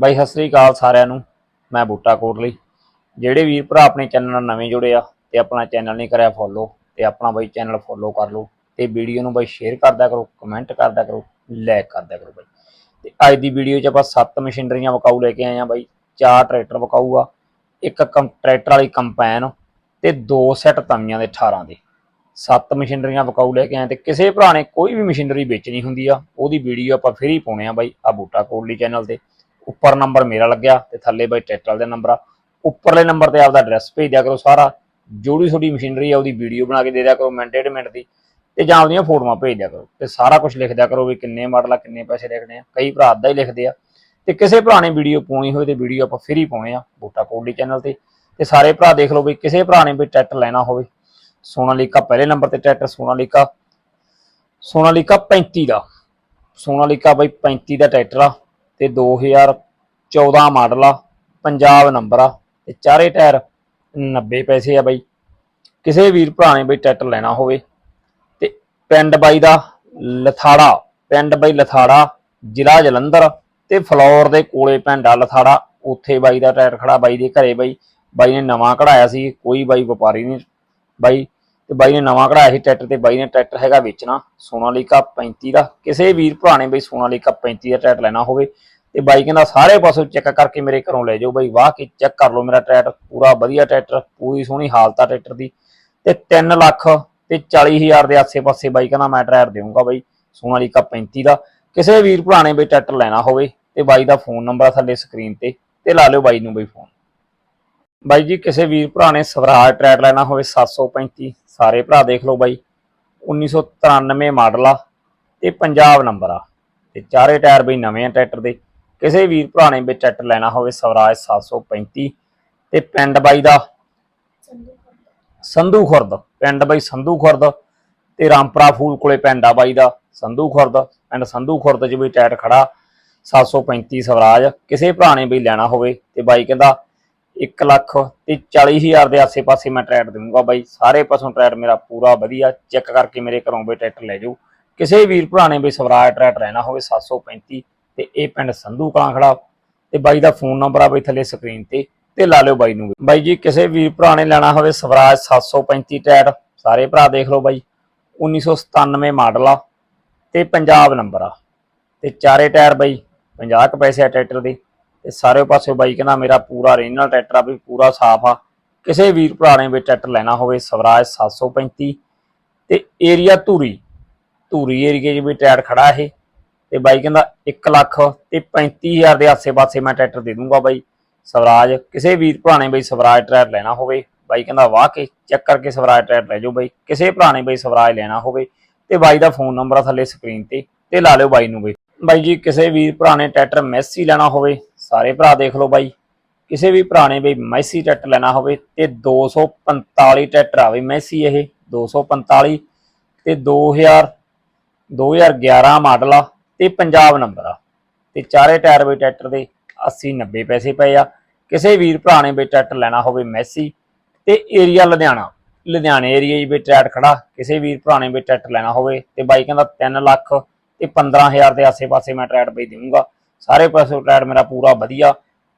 ਬਾਈ, ਸਤਿ ਸ੍ਰੀ ਅਕਾਲ ਸਾਰਿਆਂ ਨੂੰ। ਮੈਂ ਬੂਟਾ ਕੋਟਲੀ ਜਿਹੜੇ ਵੀਰ ਭਰਾ ਆਪਣੇ ਚੈਨਲ ਨਾਲ ਨਵੇਂ ਜੁੜੇ ਆ ਤੇ ਆਪਣਾ ਚੈਨਲ ਨਹੀਂ ਕਰਿਆ ਫੋਲੋ ਤੇ ਆਪਣਾ ਬਾਈ ਚੈਨਲ ਫੋਲੋ ਕਰ ਲਓ ਤੇ ਵੀਡੀਓ ਨੂੰ ਬਾਈ ਸ਼ੇਅਰ ਕਰਦਾ ਕਰੋ ਕਮੈਂਟ ਕਰਦਾ ਕਰੋ ਲਾਈਕ ਕਰਦਾ ਕਰੋ ਬਾਈ। ਤੇ ਅੱਜ ਦੀ ਵੀਡੀਓ 'ਚ ਆਪਾਂ ਸੱਤ ਮਸ਼ੀਨਰੀਆਂ ਵਿਕਾਊ ਲੈ ਕੇ ਆਏ ਆ ਬਾਈ। ਚਾਰ ਟਰੈਕਟਰ ਵਿਕਾਊ ਆ, ਇੱਕ ਕੰ- ਟਰੈਕਟਰ ਵਾਲੀ ਕੰਪੈਨ ਤੇ ਦੋ ਸੈੱਟ ਤਵੀਆਂ ਦੇ 18 ਦੇ। ਸੱਤ ਮਸ਼ੀਨਰੀਆਂ ਵਿਕਾਊ ਲੈ ਕੇ ਆਏ ਤੇ ਕਿਸੇ ਭਰਾ ਨੇ ਕੋਈ ਵੀ ਮਸ਼ੀਨਰੀ ਵੇਚਣੀ ਹੁੰਦੀ ਆ, ਉਹਦੀ ਵੀਡੀਓ ਆਪਾਂ ਫ੍ਰੀ ਪਾਉਣੇ ਆ ਬਾਈ ਆ ਬੂਟਾ ਕੋਟਲੀ ਚੈਨਲ ਤੇ। ਉੱਪਰ ਨੰਬਰ ਮੇਰਾ ਲੱਗਿਆ ਤੇ ਥੱਲੇ ਬਾਈ ਟਰੈਕਟਰ ਦਾ ਨੰਬਰ ਆ। ਉੱਪਰਲੇ ਨੰਬਰ ਤੇ ਆਪਦਾ ਐਡਰੈਸ ਭੇਜ ਦਿਆ ਕਰੋ ਸਾਰਾ। ਜਿਹੜੀ ਤੁਹਾਡੀ ਮਸ਼ੀਨਰੀ ਆ, ਉਹਦੀ ਵੀਡੀਓ ਬਣਾ ਕੇ ਦੇ ਦਿਆ ਕਰੋ, ਮਿੰਟ, ਡੇਢ ਮਿੰਟ ਦੀ। ਤੇ ਜਾਂ ਆਪਦੀਆਂ ਫੋਟੋਆਂ ਭੇਜ ਦਿਆ ਕਰੋ। ਤੇ ਸਾਰਾ ਕੁਝ ਲਿਖ ਦਿਆ ਕਰੋ ਵੀ ਕਿੰਨੇ ਮਾਡਲ ਆ, ਕਿੰਨੇ ਪੈਸੇ ਲਿਖਣੇ ਆ। ਕਈ ਭਰਾ ਅੱਧਾ ਹੀ ਲਿਖਦੇ ਆ। ਤੇ ਕਿਸੇ ਭਰਾ ਨੇ ਵੀਡੀਓ ਪਾਉਣੀ ਹੋਵੇ ਤੇ ਵੀਡੀਓ ਆਪਾਂ ਫ੍ਰੀ ਪਾਉਣੇ ਆ ਬੂਟਾ ਕੋਟਲੀ ਚੈਨਲ ਤੇ। ਤੇ ਸਾਰੇ ਭਰਾ ਦੇਖ ਲਓ ਵੀ ਕਿਸੇ ਭਰਾ ਨੇ ਵੀ ਟਰੈਕਟਰ ਲੈਣਾ ਹੋਵੇ। ਸੋਨਾਲੀਕਾ ਪਹਿਲੇ ਨੰਬਰ ਤੇ ਟਰੈਕਟਰ ਸੋਨਾਲੀਕਾ। ਸੋਨਾਲੀਕਾ 35 ਦਾ। ਸੋਨਾਲੀਕਾ ਬਾਈ 35 ਦਾ ਟਰੈਕਟਰ ਆ। ਤੇ 2014 ਮਾਡਲ ਆ, ਪੰਜਾਬ ਨੰਬਰ ਆ, ਤੇ ਚਾਰੇ ਟਾਇਰ 90 ਪੈਸੇ ਆ ਬਾਈ। ਕਿਸੇ ਵੀਰ ਭਰਾ ਨੇ ਬਈ ਟਰੈਕਟਰ ਲੈਣਾ ਹੋਵੇ ਤੇ ਪਿੰਡ ਬਾਈ ਦਾ ਲਥਾੜਾ, ਪਿੰਡ ਬਾਈ ਲਥਾੜਾ ਜ਼ਿਲ੍ਹਾ ਜਲੰਧਰ ਤੇ ਫਲੋਰ ਦੇ ਕੋਲੇ ਪਿੰਡ ਆ ਲਥਾੜਾ, ਉੱਥੇ ਬਾਈ ਦਾ ਟਰੈਕਟਰ ਖੜਾ ਬਾਈ ਦੇ ਘਰੇ ਬਾਈ। ਬਾਈ ਨੇ ਨਵਾਂ ਕਢਾਇਆ ਸੀ, ਕੋਈ ਬਾਈ ਵਪਾਰੀ ਨਹੀਂ। ਬਾਈ ਤੇ ਬਾਈ ਨੇ ਨਵਾਂ ਕਢਾਇਆ ਸੀ ਟਰੈਕਟਰ ਤੇ ਬਾਈ ਨੇ ਟਰੈਕਟਰ ਹੈਗਾ ਵੇਚਣਾ ਸੋਨਾਲੀਕਾ 35 ਦਾ। ਕਿਸੇ ਵੀਰ ਭਰਾ ਨੇ ਬਈ ਸੋਨਾਲੀਕਾ 35 ਦਾ ਟਰੈਕਟਰ ਲੈਣਾ ਹੋਵੇ ਤੇ ਬਾਈ ਕਹਿੰਦਾ ਸਾਰੇ ਪਾਸੋਂ ਚੈੱਕ ਕਰਕੇ ਮੇਰੇ ਘਰੋਂ ਲੈ ਜਾਓ ਬਾਈ, ਵਾਹ ਕੇ ਚੈੱਕ ਕਰ ਲਓ ਮੇਰਾ ਟਰੈਕਟਰ, ਪੂਰਾ ਵਧੀਆ ਟਰੈਕਟਰ, ਪੂਰੀ ਸੋਹਣੀ ਹਾਲਤ ਆ ਟਰੈਕਟਰ ਦੀ। ਤੇ 3 ਲੱਖ ਤੇ 40000 ਦੇ ਆਸੇ-ਪਾਸੇ ਬਾਈ ਕਹਿੰਦਾ ਮੈਂ ਟਰੈਕਟਰ ਦੇਵਾਂਗਾ ਬਾਈ ਸੋਨਾਲੀਕਾ 35 ਦਾ। ਕਿਸੇ ਵੀਰ ਭਰਾ ਨੇ ਬਈ ਟਰੈਕਟਰ ਲੈਣਾ ਹੋਵੇ ਤੇ ਬਾਈ ਦਾ ਫੋਨ ਨੰਬਰ ਆ ਥੱਲੇ ਸਕਰੀਨ ਤੇ ਤੇ ਲਾ ਲਿਓ ਬਾਈ ਨੂੰ ਬਈ ਫੋਨ। ਬਾਈ ਜੀ, ਕਿਸੇ ਵੀਰ ਭਰਾ ਨੇ ਸਵਰਾਜ ਟਰੈਕਟਰ ਲੈਣਾ ਹੋਵੇ 735 ਸਾਰੇ ਭਰਾ ਦੇਖ ਲਓ ਬਾਈ। 1993 ਮਾਡਲ ਆ ਤੇ ਪੰਜਾਬ ਨੰਬਰ ਆ। ਤੇ ਚਾਰੇ ਟਾਇਰ ਬਈ ਨਵੇਂ ਆ ਟਰੈਕਟਰ ਦੇ। ਕਿਸੇ ਵੀਰ ਭਰਾ ਨੇ ਵੀ ਟਰੈਕਟਰ ਲੈਣਾ ਹੋਵੇ, ਸਵਰਾਜ 735 ਤੇ ਪਿੰਡ ਬਾਈ ਦਾ ਸੰਧੂ ਖੁਰਦ। ਪਿੰਡ ਬਾਈ ਸੰਧੂ ਖੁਰਦ ਤੇ ਰਾਮਪਰਾ ਫੂਲ ਕੋਲੇ ਪਿੰਡ ਆ ਬਾਈ ਦਾ ਸੰਧੂ ਖੁਰਦ। ਪਿੰਡ ਸੰਧੂ ਖੁਰਦ 'ਚ ਵੀ ਟਾਇਰ ਖੜਾ। 735 ਸਵਰਾਜ। ਕਿਸੇ ਭਰਾ ਨੇ ਬਈ ਲੈਣਾ ਹੋਵੇ ਤੇ ਬਾਈ ਕਹਿੰਦਾ 1 ਲੱਖ ਤੇ 40000 ਦੇ ਆਸੇ-ਪਾਸੇ ਮੈਂ ਟਰੈਕਟਰ ਦੇਵਾਂਗਾ ਬਾਈ। ਸਾਰੇ ਪਾਸੋਂ ਟਰੈਕਟਰ ਮੇਰਾ ਪੂਰਾ ਵਧੀਆ। ਚੈੱਕ ਕਰਕੇ ਮੇਰੇ ਘਰੋਂ ਬਈ ਟਰੈਕਟਰ ਲੈ ਜਾਓ। ਕਿਸੇ ਵੀਰ ਭਰਾ ਨੇ ਬਈ ਸਵਰਾਜ ਟਰੈਕਟਰ ਲੈਣਾ ਹੋਵੇ 735 ਤੇ ਇਹ ਪਿੰਡ ਸੰਧੂ ਕਲਾਂ ਖੜਾ ਤੇ ਬਾਈ ਦਾ ਫੋਨ ਨੰਬਰ ਆ ਬਈ ਥੱਲੇ ਸਕਰੀਨ ਤੇ ਤੇ ਲਾ ਲਿਓ ਬਾਈ ਨੂੰ ਵੀ। ਬਾਈ ਜੀ, ਕਿਸੇ ਵੀਰ ਭਰਾ ਨੇ ਲੈਣਾ ਹੋਵੇ ਸਵਰਾਜ 735 ਟਾਇਰ ਸਾਰੇ ਭਰਾ ਦੇਖ ਲਓ ਬਾਈ। 1997 ਮਾਡਲ ਆ ਤੇ ਪੰਜਾਬ ਨੰਬਰ ਆ। ਤੇ ਚਾਰੇ ਟਾਇਰ ਬਾਈ 50 ਕੁ ਪੈਸੇ ਆ ਟਰੈਕਟਰ ਦੇ। ਤੇ ਸਾਰੇ ਪਾਸੇ ਬਾਈ ਕਹਿੰਦਾ ਮੇਰਾ ਪੂਰਾ ਰੀਜਨਲ ਟਰੈਕਟਰ ਆ ਵੀ ਪੂਰਾ ਸਾਫ਼ ਆ। ਕਿਸੇ ਵੀਰ ਭਰਾ ਨੇ ਵੀ ਟਰੈਕਟਰ ਲੈਣਾ ਹੋਵੇ, ਸਵਰਾਜ 735 ਤੇ ਏਰੀਆ ਧੂਰੀ। ਧੂਰੀ ਏਰੀਏ 'ਚ ਵੀ ਟਾਇਰ ਖੜਾ ਇਹ। ਤੇ ਬਾਈ ਕਹਿੰਦਾ 1 ਲੱਖ ਤੇ 35000 ਦੇ ਆਸੇ-ਪਾਸੇ ਮੈਂ ਟਰੈਕਟਰ ਦੇ ਦੂੰਗਾ ਬਾਈ। ਸਵਰਾਜ, ਕਿਸੇ ਵੀਰ ਭਰਾ ਨੇ ਬਈ ਸਵਰਾਜ ਟਰੈਕਟਰ ਲੈਣਾ ਹੋਵੇ, ਬਾਈ ਕਹਿੰਦਾ ਵਾਹ ਕੇ ਚੈੱਕ ਕਰਕੇ ਸਵਰਾਜ ਟਰੈਕਟਰ ਲੈ ਜਾਓ ਬਾਈ। ਕਿਸੇ ਭਰਾ ਨੇ ਬਈ ਸਵਰਾਜ ਲੈਣਾ ਹੋਵੇ ਤੇ ਬਾਈ ਦਾ ਫੋਨ ਨੰਬਰ ਆ ਥੱਲੇ ਸਕਰੀਨ ਤੇ ਤੇ ਲਾ ਲਿਓ ਬਾਈ ਨੂੰ ਬਾਈ ਬਾਈ ਜੀ, ਕਿਸੇ ਵੀਰ ਭਰਾ ਨੇ ਟਰੈਕਟਰ ਮੈਸੀ ਲੈਣਾ ਹੋਵੇ ਸਾਰੇ ਭਰਾ ਦੇਖ ਲਓ ਬਾਈ। ਕਿਸੇ ਵੀ ਭਰਾ ਨੇ ਬਈ ਮੈਸੀ ਟਰੈਕਟਰ ਲੈਣਾ ਹੋਵੇ ਤੇ 245 ਟਰੈਕਟਰ ਆਵੇ ਮੈਸੀ ਇਹ 245 ਤੇ 2000 2011 ਮਾਡਲ ਆ ਤੇ ਪੰਜਾਬ ਨੰਬਰ ਆ। ਤੇ ਚਾਰੇ ਟਾਇਰ ਬਈ ਟਰੈਕਟਰ ਦੇ 80 90 ਪੈਸੇ ਪਏ ਆ। ਕਿਸੇ ਵੀਰ ਭਰਾ ਨੇ ਬਈ ਟਰੈਕਟਰ ਲੈਣਾ ਹੋਵੇ ਮੈਸੀ ਤੇ ਏਰੀਆ ਲੁਧਿਆਣਾ, ਲੁਧਿਆਣੇ ਏਰੀਆ 'ਚ ਵੀ ਟਰੈਕਟਰ ਖੜਾ। ਕਿਸੇ ਵੀਰ ਭਰਾ ਨੇ ਵੀ ਟਰੈਕਟਰ ਲੈਣਾ ਹੋਵੇ ਤੇ ਬਾਈ ਕਹਿੰਦਾ 3 ਲੱਖ ਤੇ 15000 ਦੇ ਆਸੇ-ਪਾਸੇ ਮੈਂ ਟਰੈਕਟਰ ਬਈ ਦੇਵਾਂਗਾ ਸਾਰੇ ਪਾਸੇ ਟਰੈਟ ਮੇਰਾ ਪੂਰਾ ਵਧੀਆ।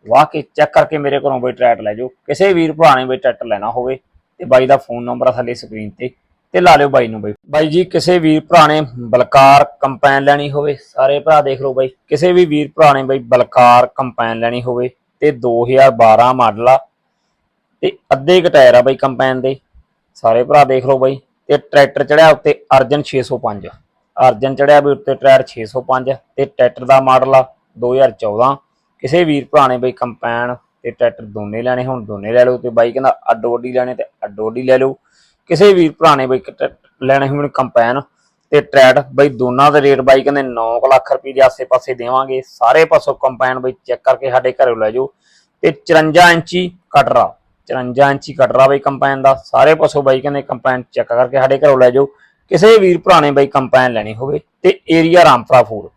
ਵਾਹ ਕੇ ਚੈੱਕ ਕਰਕੇ ਮੇਰੇ ਕੋਲੋਂ ਬਈ ਟਰੈਕਟਰ ਲੈ ਜਾਓ। ਕਿਸੇ ਵੀਰ ਭਰਾ ਨੇ ਬਈ ਟਰੈਕਟਰ ਲੈਣਾ ਹੋਵੇ ਤੇ ਬਾਈ ਦਾ ਫੋਨ ਨੰਬਰ ਆ ਥੱਲੇ ਸਕਰੀਨ ਤੇ ਤੇ ਲਾ ਲਿਓ ਬਾਈ ਨੂੰ ਬਾਈ। ਬਾਈ ਜੀ, ਕਿਸੇ ਵੀਰ ਭਰਾ ਨੇ ਬਲਕਾਰ ਕੰਪੈਨ ਲੈਣੀ ਹੋਵੇ, ਸਾਰੇ ਭਰਾ ਦੇਖ ਲਓ ਬਾਈ। ਕਿਸੇ ਵੀ ਵੀਰ ਭਰਾ ਨੇ ਬਾਈ ਬਲਕਾਰ ਕੰਪੈਨ ਲੈਣੀ ਹੋਵੇ, ਤੇ 2012 ਮਾਡਲ ਆ, ਤੇ ਅੱਧੇ ਕੁ ਟਾਇਰ ਆ ਬਾਈ ਕੰਪੈਨ ਦੇ। ਸਾਰੇ ਭਰਾ ਦੇਖ ਲਓ ਬਾਈ, ਤੇ ਟਰੈਕਟਰ ਚੜਿਆ ਉੱਤੇ ਅਰਜਨ 605 ਅਰਜਨ ਚੜਿਆ ਵੀ ਉੱਤੇ ਟਾਇਰ 605 ਤੇ ਟਰੈਕਟਰ ਦਾ ਮਾਡਲ ਆ 2014 ਕਿਸੇ ਵੀਰ ਭਰਾ ਨੇ ਬਈ ਕੰਪੈਨ ਤੇ ਟਰੈਕਟਰ ਦੋਨੇ ਲੈਣੇ, ਹੁਣ ਦੋਨੇ ਲੈ ਲਓ ਤੇ ਬਾਈ ਕਹਿੰਦਾ ਅੱਡੋ ਲੈਣੇ ਤੇ ਅੱਡੋ ਲੈ ਲਓ। ਕਿਸੇ ਵੀਰ ਭਰਾ ਨੇ ਬਈ ਲੈਣੇ ਹੋਣ ਕੰਪੈਨ ਤੇ ਟਰੈਟ ਬਾਈ ਦੋਨਾਂ ਦੇ ਰੇਟ ਬਾਈ ਕਹਿੰਦੇ 9 ਲੱਖ ਰੁਪਏ ਦੇ ਆਸੇ-ਪਾਸੇ ਦੇਵਾਂਗੇ। ਸਾਰੇ ਪਾਸੋਂ ਕੰਪੈਨ ਬਾਈ ਚੈੱਕ ਕਰਕੇ ਸਾਡੇ ਘਰੋਂ ਲੈ ਜਾਓ। ਤੇ 54 ਇੰਚੀ ਕਟਰਾ 54 ਇੰਚੀ ਕਟਰਾ ਬਾਈ ਕੰਪੈਨ ਦਾ, ਸਾਰੇ ਪਾਸੋਂ ਬਾਈ ਕਹਿੰਦੇ ਕੰਪੈਨ ਚੈੱਕ ਕਰਕੇ ਸਾਡੇ ਘਰੋਂ ਲੈ ਜਾਓ। ਕਿਸੇ ਵੀਰ ਭਰਾ ਨੇ ਬਾਈ ਕੰਪੈਨ ਲੈਣੀ ਹੋਵੇ ਤੇ ਏਰੀਆ ਰਾਮਪੁਰਾ ਫੂਲ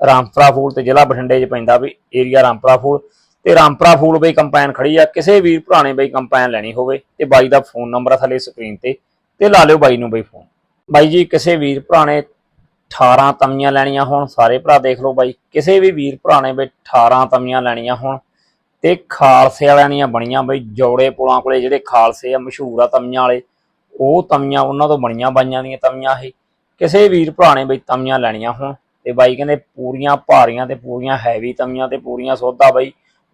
ਰਾਮਪੁਰਾ ਫੂਲ ਤੇ ਜ਼ਿਲ੍ਹਾ ਬਠਿੰਡੇ 'ਚ ਪੈਂਦਾ ਵੀ ਏਰੀਆ ਰਾਮਪੁਰਾ ਫੂਲ। ਤੇ ਰਾਮਪੁਰਾ ਫੂਲ ਬਈ ਕੰਪੈਨ ਖੜੀ ਆ, ਕਿਸੇ ਵੀਰ ਭਰਾ ਨੇ ਬਈ ਕੰਪੈਨ ਲੈਣੀ ਹੋਵੇ ਤੇ ਬਾਈ ਦਾ ਫੋਨ ਨੰਬਰ ਆ ਥੱਲੇ ਸਕਰੀਨ ਤੇ ਤੇ ਲਾ ਲਿਓ ਬਾਈ ਨੂੰ ਬਈ ਫੋਨ ਬਾਈ ਜੀ, ਕਿਸੇ ਵੀਰ ਭਰਾ ਨੇ 18 ਤਮੀਆਂ ਲੈਣੀਆਂ ਹੋਣ, ਸਾਰੇ ਭਰਾ ਦੇਖ ਲਓ ਬਾਈ। ਕਿਸੇ ਵੀ ਵੀਰ ਭਰਾ ਨੇ ਬਈ 18 ਤਮੀਆਂ ਲੈਣੀਆਂ ਹੋਣ ਤੇ ਖਾਲਸੇ ਵਾਲਿਆਂ ਦੀਆਂ ਬਣੀਆਂ ਬਈ ਜੋੜੇ ਪੁਲਾਂ ਕੋਲੇ ਜਿਹੜੇ ਖਾਲਸੇ ਆ, ਮਸ਼ਹੂਰ ਆ ਤਮੀਆਂ ਵਾਲੇ, ਉਹ ਤਮੀਆਂ ਉਹਨਾਂ ਤੋਂ ਬਣੀਆਂ ਬਾਈਆਂ ਦੀਆਂ ਤਮੀਆਂ ਇਹ। ਕਿਸੇ ਵੀਰ ਭਰਾ ਨੇ ਬਈ ਤਮੀਆਂ ਲੈਣੀਆਂ ਹੋਣ ਤੇ ਬਾਈ ਕਹਿੰਦੇ ਪੂਰੀਆਂ ਭਾਰੀਆਂ ਤੇ ਪੂਰੀਆਂ ਹੈਵੀ ਤਮੀਆਂ ਤੇ ਪੂਰੀਆਂ ਸੌਦਾ ਬਾਈ।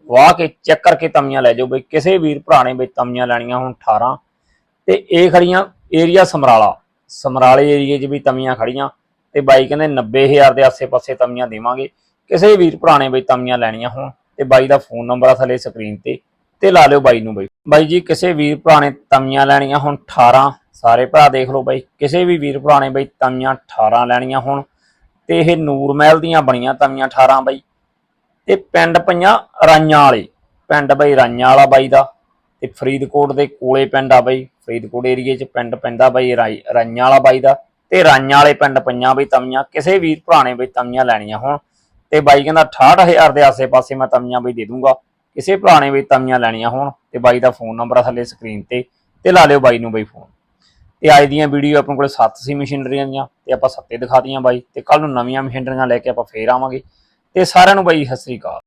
ਵਾਹ ਕੇ ਚੈੱਕ ਕਰਕੇ ਤਮੀਆਂ ਲੈ ਜਾਓ ਬਈ। ਕਿਸੇ ਵੀਰ ਭਰਾ ਨੇ ਬਈ ਤਮੀਆਂ ਲੈਣੀਆਂ ਹੁਣ 18 ਤੇ ਇਹ ਖੜੀਆਂ ਏਰੀਆ ਸਮਰਾਲਾ। ਸਮਰਾਲੇ ਏਰੀਏ 'ਚ ਵੀ ਤਮੀਆਂ ਖੜੀਆਂ। ਤੇ ਬਾਈ ਕਹਿੰਦੇ 90000 ਦੇ ਆਸੇ-ਪਾਸੇ ਤਮੀਆਂ ਦੇਵਾਂਗੇ। ਕਿਸੇ ਵੀਰ ਭਰਾ ਨੇ ਬਈ ਤਮੀਆਂ ਲੈਣੀਆਂ ਹੋਣ। ਤੇ ਬਾਈ ਦਾ ਫੋਨ ਨੰਬਰ ਆ ਥੱਲੇ ਸਕਰੀਨ ਤੇ। ਤੇ ਲਾ ਲਿਓ ਬਾਈ ਨੂੰ ਬਈ। ਬਾਈ ਜੀ, ਕਿਸੇ ਵੀਰ ਭਰਾ ਨੇ ਤਮੀਆਂ ਲੈਣੀਆਂ ਹੁਣ 18 ਸਾਰੇ ਭਰਾ ਦੇਖ ਲਓ ਬਾਈ। ਕਿਸੇ ਵੀ ਵੀਰ ਭਰਾ ਨੇ ਬਈ ਤਮੀਆਂ 18 ਲੈਣੀਆਂ ਹੋਣ। ਤੇ ਇਹ ਨੂਰ ਮਹਿਲ ਦੀਆਂ ਬਣੀਆਂ ਤਮੀਆਂ 18 ਬਾਈ। ਤੇ ਪਿੰਡ ਪਈਆਂ ਰਾਈਆਂ ਵਾਲੇ। ਪਿੰਡ ਬਈ ਰਾਈਆਂ ਵਾਲਾ ਬਾਈ ਦਾ। ਤੇ ਫਰੀਦਕੋਟ ਦੇ ਕੋਲੇ ਪਿੰਡ ਆ ਬਈ। ਫਰੀਦਕੋਟ ਏਰੀਏ 'ਚ ਪਿੰਡ ਪੈਂਦਾ ਬਈ ਰਾਈਆਂ ਵਾਲਾ ਬਾਈ ਦਾ। ਤੇ ਰਾਈਆਂ ਵਾਲੇ ਪਿੰਡ ਪਈਆਂ ਬਈ ਤਮੀਆਂ ਕਿਸੇ ਵੀਰ ਭਰਾ ਨੇ ਬਈ ਲੈਣੀਆਂ ਹੋਣ। ਤੇ ਬਾਈ ਕਹਿੰਦਾ 68000 ਦੇ ਆਸੇ-ਪਾਸੇ ਮੈਂ ਤਮੀਆਂ ਬਾਈ ਦੇ ਦੂੰਗਾ। ਕਿਸੇ ਭਰਾ ਨੇ ਬਈ ਲੈਣੀਆਂ ਹੋਣ। ਤੇ ਬਾਈ ਦਾ ਫੋਨ ਨੰਬਰ ਆ ਥੱਲੇ ਸਕਰੀਨ ਤੇ। ਤੇ ਲਾ ਲਿਓ ਬਾਈ ਨੂੰ ਬਾਈ ਫੋਨ ਤੇ ਅੱਜ ਦੀਆਂ ਵੀਡੀਓ ਆਪਣੇ ਕੋਲ 7 ਸੀ ਮਸ਼ੀਨਰੀਆਂ ਦੀਆਂ ਤੇ ਆਪਾਂ ਸੱਤੇ ਦਿਖਾਤੀਆਂ ਬਾਈ ਤੇ ਕੱਲ ਨੂੰ ਨਵੀਆਂ ਮਸ਼ੀਨਰੀਆਂ ਲੈ ਕੇ ਆਪਾਂ ਫੇਰ ਆਵਾਂਗੇ। ਤੇ ਸਾਰਿਆਂ ਨੂੰ ਬਾਈ ਸਤਿ ਸ੍ਰੀ ਅਕਾਲ।